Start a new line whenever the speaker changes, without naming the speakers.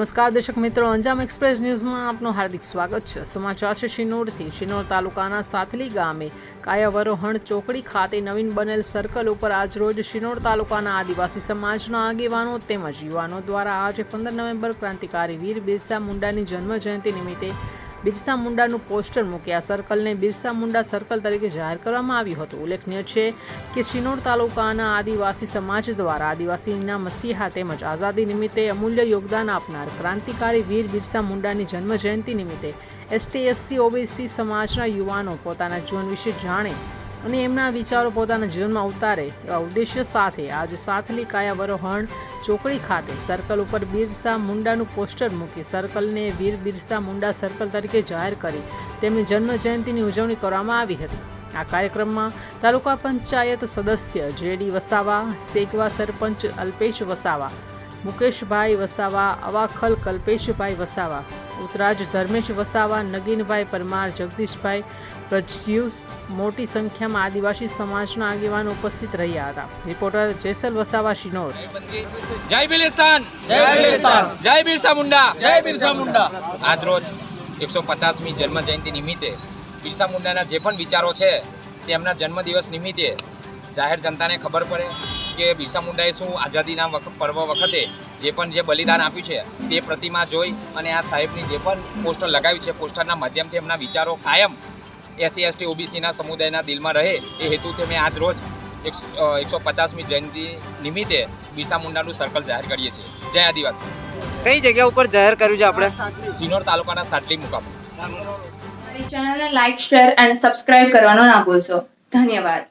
નમસ્કાર દર્શક મિત્રો, અંજામ એક્સપ્રેસ ન્યૂઝમાં આપનું હાર્દિક સ્વાગત છે. સમાચાર છે શિનોરથી. શિનોર તાલુકાના સાથલી ગામે કાયાવરોહણ ચોકડી ખાતે નવીન બનેલ સર્કલ ઉપર આજરોજ શિનોર તાલુકાના આદિવાસી સમાજના આગેવાનો તેમજ યુવાનો દ્વારા આજે પંદર નવેમ્બર ક્રાંતિકારી વીર બિરસા મુંડાની જન્મ જયંતિ નિમિત્તે બિરસા મુંડાનું પોસ્ટર મૂકી આ સર્કલને બિરસા મુંડા સર્કલ તરીકે જાહેર કરવામાં આવ્યું હતું. ઉલ્લેખનીય છે કે શિનોર તાલુકાના આદિવાસી સમાજ દ્વારા આદિવાસીના મસીહા તેમજ આઝાદી નિમિત્તે અમૂલ્ય યોગદાન આપનાર ક્રાંતિકારી વીર બિરસા મુંડાની જન્મ જયંતિ નિમિત્તે એસટી, એસસી, ઓબીસી સમાજના યુવાનો પોતાના જીવન વિશે જાણે અને એમના વિચારો પોતાના જીવનમાં ઉતારે એવા ઉદ્દેશ્ય સાથે આજે સાથલી કાયાવરોહણ ચોકડી ખાતે સર્કલ ઉપર બિરસા મુંડાનું પોસ્ટર મૂકી સર્કલને વીર બિરસા મુંડા સર્કલ તરીકે જાહેર કરી તેમની જન્મ જયંતિની ઉજવણી કરવામાં આવી હતી. આ કાર્યક્રમમાં તાલુકા પંચાયત સદસ્ય જેડી વસાવા સેગવા સરપંચ અલ્પેશ વસાવા, મુકેશભાઈ વસાવા, અવાખલ કલ્પેશભાઈ વસાવા ઉતરાજ ધર્મેશ વસાવા નગીનભાઈ પરમાર જગદીશભાઈ પ્રજ્યુસ મોટી સંખ્યામાં આદિવાસી સમાજના આગેવાન ઉપસ્થિત રહ્યા હતા. રિપોર્ટર જેસલ વસાવા શિનોર.
જય બિલિસ્તાન!
જય બિલિસ્તાન!
જય બિરસા મુંડા!
જય બિરસા મુંડા!
આજ રોજ એકસો પચાસમી જન્મ જયંતિ નિમિત્તે બિરસા મુંડાના જે પણ વિચારો છે તેમના જન્મદિવસ નિમિત્તે જાહેર જનતાને ખબર પડે. કે બિરસા મુંડાએ શું આઝાદીના પર્વ વખતે જે પણ જે બલિદાન આપ્યું છે તે પ્રતિમા જોઈ અને આ સાહેબની જે પણ પોસ્ટર લગાવ્યું છે પોસ્ટરના માધ્યમથી એમના વિચારો કાયમ એસસી એસટી ઓબીસીના સમુદાયના દિલમાં રહે એ હેતુથી મેં આજ રોજ એકસો પચાસમી જયંતિ નિમિત્તે બિરસા મુંડાનું સર્કલ જાહેર કરીએ છીએ. જય આદિવાસી.
કઈ જગ્યા ઉપર જાહેર કર્યું છે આપણે?
સિનોર તાલુકાના સાટલી મુકામ.
ચેનલને લાઇક શેર અને સબસ્ક્રાઇબ કરવાનો ના ભૂલશો. ધન્યવાદ.